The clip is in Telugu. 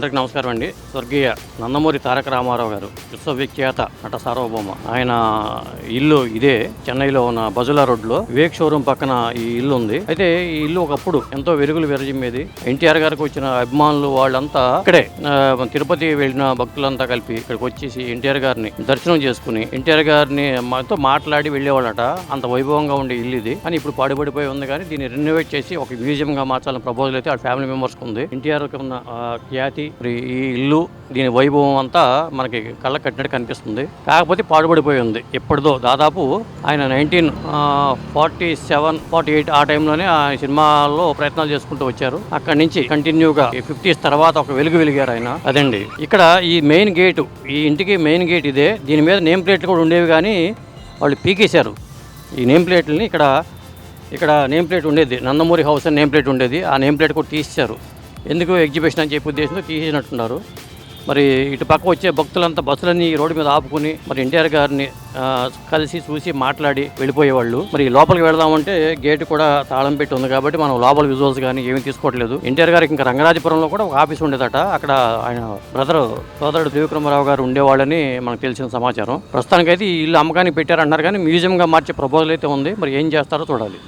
అందరికి నమస్కారం అండి. స్వర్గీయ నందమూరి తారక రామారావు గారు విశ్వవిఖ్యాత నట సార్వభౌమ. ఆయన ఇల్లు ఇదే చెన్నైలో ఉన్న బజులా రోడ్లో వివేక్ షోరూమ్ పక్కన ఈ ఇల్లు ఉంది. అయితే ఈ ఇల్లు ఒకప్పుడు ఎంతో వెలుగులు విరజిమ్మేది. ఎన్టీఆర్ గారికి వచ్చిన అభిమానులు వాళ్ళంతా ఇక్కడే తిరుపతి వెళ్ళిన భక్తులంతా కలిపి ఇక్కడికి వచ్చేసి ఎన్టీఆర్ గారిని దర్శనం చేసుకుని ఎన్టీఆర్ గారిని మాతో మాట్లాడి వెళ్ళేవాళ్ళట. అంత వైభవంగా ఉండే ఇల్లు ఇది. కానీ ఇప్పుడు పాడుబడిపోయి ఉంది. కానీ దీన్ని రెన్యువేట్ చేసి ఒక మ్యూజియం గా మార్చాలని ప్రపోజల్ అయితే ఆ ఫ్యామిలీ మెంబర్స్ ఉంది. ఎన్టీఆర్ ఉన్న ఖ్యాతి మరి ఈ ఇల్లు దీని వైభవం అంతా మనకి కళ్ళ కట్టినట్టు కనిపిస్తుంది. కాకపోతే పాడుపడిపోయి ఉంది. ఎప్పటిదో దాదాపు ఆయన nineteen forty seven forty eight ఆ టైంలోనే ఆ సినిమాల్లో ప్రయత్నాలు చేసుకుంటూ వచ్చారు. అక్కడి నుంచి కంటిన్యూగా ఫిఫ్టీస్ తర్వాత ఒక వెలుగు వెలిగారు ఆయన. అదండి. ఇక్కడ ఈ మెయిన్ గేటు ఈ ఇంటికి మెయిన్ గేట్ ఇదే. దీని మీద నేమ్ ప్లేట్లు కూడా ఉండేవి కానీ వాళ్ళు పీకేశారు. ఈ నేమ్ ప్లేట్లని ఇక్కడ ఇక్కడ నేమ్ ప్లేట్ ఉండేది. నందమూరి హౌస్ అని నేమ్ ప్లేట్ ఉండేది. ఆ నేమ్ ప్లేట్ కూడా తీసేశారు. ఎందుకు ఎగ్జిబిషన్ అని చెప్పి ఉద్దేశంతో తీసినట్టున్నారు. మరి ఇటు పక్క వచ్చే భక్తులంతా బస్సులన్నీ ఈ రోడ్డు మీద ఆపుకుని మరి ఎన్టీఆర్ గారిని కలిసి చూసి మాట్లాడి వెళ్ళిపోయేవాళ్ళు. మరి లోపలికి వెళదామంటే గేట్ కూడా తాళం పెట్టి ఉంది కాబట్టి మనం లోపల విజువల్స్ కానీ ఏమీ తీసుకోవట్లేదు. ఎన్టీఆర్ గారికి ఇంకా రంగరాజపురంలో కూడా ఒక ఆఫీస్ ఉండేదట. అక్కడ ఆయన బ్రదర్ సోదరుడు త్రివిక్రమరావు గారు ఉండేవాళ్ళని మనకు తెలిసిన సమాచారం. ప్రస్తుతానికైతే ఈ ఇల్లు అమ్మకానికి పెట్టారంటున్నారు కానీ మ్యూజియంగా మార్చే ప్రపోజల్ అయితే ఉంది. మరి ఏం చేస్తారో చూడాలి.